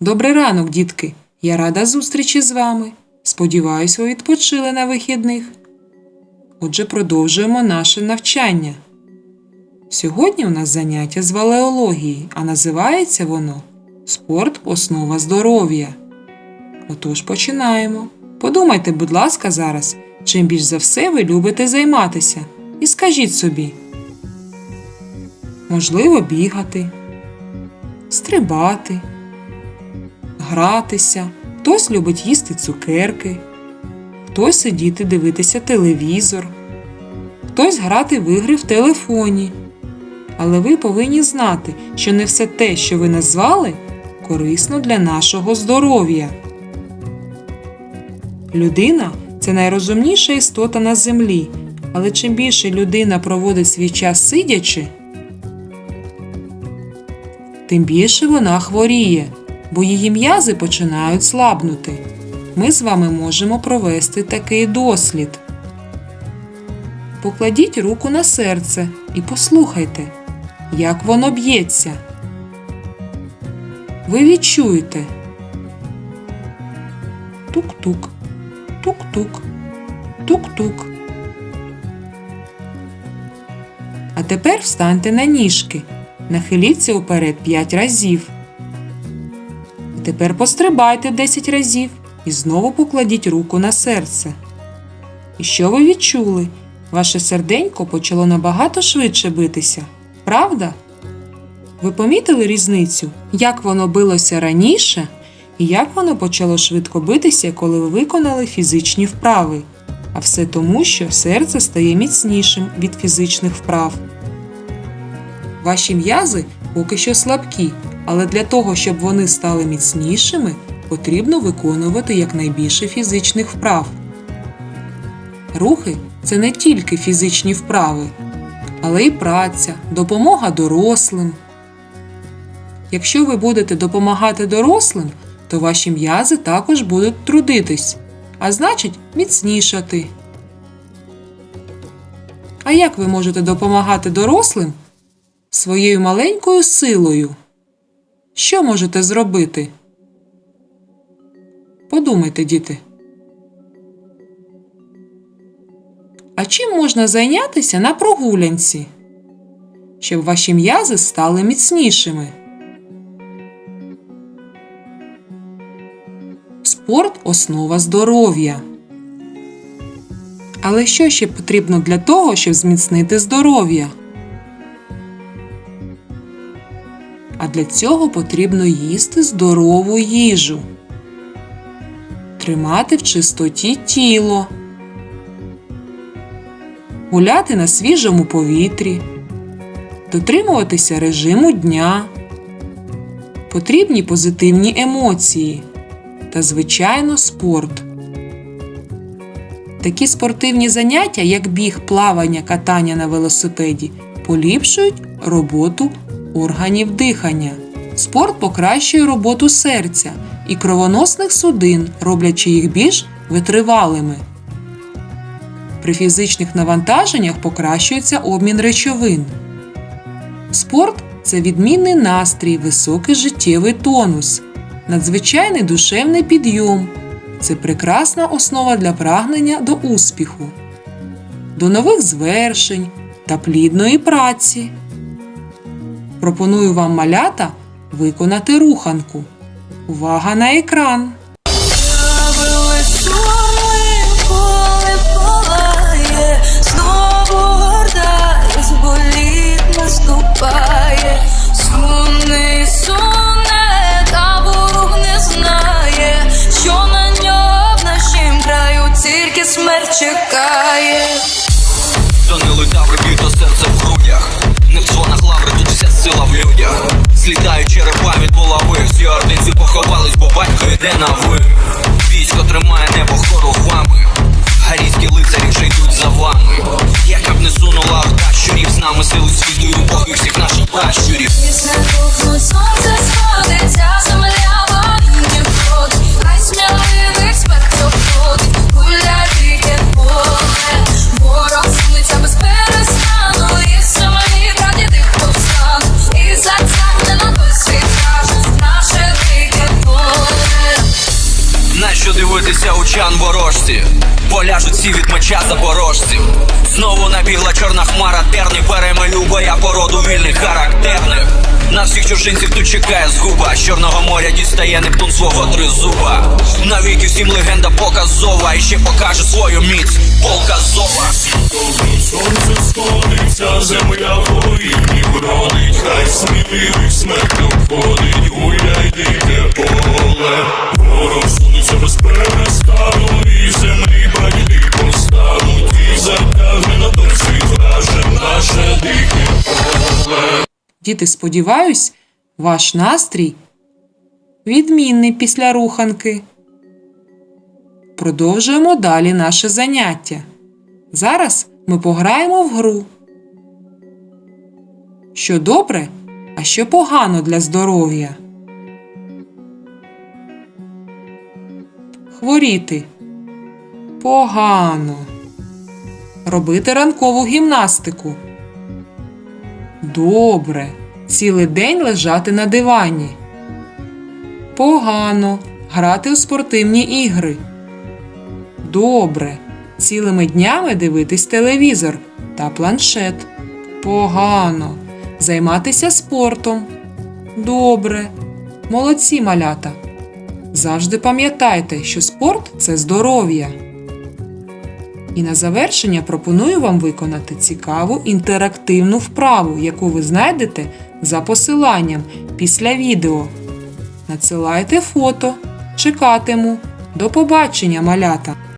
Добрий ранок, дітки! Я рада зустрічі з вами. Сподіваюсь, ви відпочили на вихідних. Отже, продовжуємо наше навчання. Сьогодні у нас заняття з валеології, а називається воно Спорт основа здоров'я. Отож, починаємо. Подумайте, будь ласка, зараз, чим більш за все ви любите займатися, і скажіть собі. Можливо, бігати, стрибати, гратися, хтось любить їсти цукерки, хтось сидіти дивитися телевізор, хтось грати в ігри в телефоні. Але ви повинні знати, що не все те, що ви назвали, корисно для нашого здоров'я. Людина це найрозумніша істота на землі, але чим більше людина проводить свій час сидячи, тим більше вона хворіє, бо її м'язи починають слабнути. Ми з вами можемо провести такий дослід. Покладіть руку на серце і послухайте, як воно б'ється. Ви відчуєте тук-тук, тук-тук, тук-тук. А тепер встаньте на ніжки. Нахиліться уперед 5 разів. Тепер пострибайте 10 разів і знову покладіть руку на серце. І що ви відчули? Ваше серденько почало набагато швидше битися, правда? Ви помітили різницю, як воно билося раніше і як воно почало швидко битися, коли ви виконали фізичні вправи, а все тому, що серце стає міцнішим від фізичних вправ. Ваші м'язи поки що слабкі, але для того, щоб вони стали міцнішими, потрібно виконувати якнайбільше фізичних вправ. Рухи це не тільки фізичні вправи, але й праця, допомога дорослим. Якщо ви будете допомагати дорослим, то ваші м'язи також будуть трудитись, а значить міцнішати. А як ви можете допомагати дорослим? Своєю маленькою силою. Що можете зробити? Подумайте, діти. А чим можна зайнятися на прогулянці, щоб ваші м'язи стали міцнішими? Спорт основа здоров'я. Але що ще потрібно для того, щоб зміцнити здоров'я? Для цього потрібно їсти здорову їжу, тримати в чистоті тіло, гуляти на свіжому повітрі, дотримуватися режиму дня, потрібні позитивні емоції та, звичайно, спорт. Такі спортивні заняття, як біг, плавання, катання на велосипеді, поліпшують роботу органів дихання. Спорт покращує роботу серця і кровоносних судин, роблячи їх більш витривалими. При фізичних навантаженнях покращується обмін речовин. Спорт це відмінний настрій, високий життєвий тонус, надзвичайний душевний підйом. Це прекрасна основа для прагнення до успіху, до нових звершень та плідної праці. Пропоную вам малята виконати руханку. Увага на екран! Правили людях черепами черепа від булави Всі ординці поховались, бо батько йде на ви ворожці. Поляжуть всі від меча запорожців. Знову набігла чорна хмара терні, перемалює породу вільних характерних. На всіх чужинців тут чекає згуба. З чорного моря дістає Нептун свого тризуба. Навіки всім легенда показова. І ще покаже свою міць полка зова. Сонце сходиться, земля воїнів бродить, хай сміливих смерть обходить, гуляй дике поле. Ворог сунеться без Діти, сподіваюсь, ваш настрій відмінний після руханки. Продовжуємо далі наше заняття. Зараз ми пограємо в гру. Що добре, а що погано для здоров'я. Хворіти. Погано. Робити ранкову гімнастику. Добре. Цілий день лежати на дивані. Погано. Грати у спортивні ігри. Добре. Цілими днями дивитись телевізор та планшет. Погано. Займатися спортом. Добре. Молодці малята. Завжди пам'ятайте, що спорт це здоров'я. І на завершення пропоную вам виконати цікаву інтерактивну вправу, яку ви знайдете за посиланням після відео. Надсилайте фото. Чекатиму. До побачення, малята!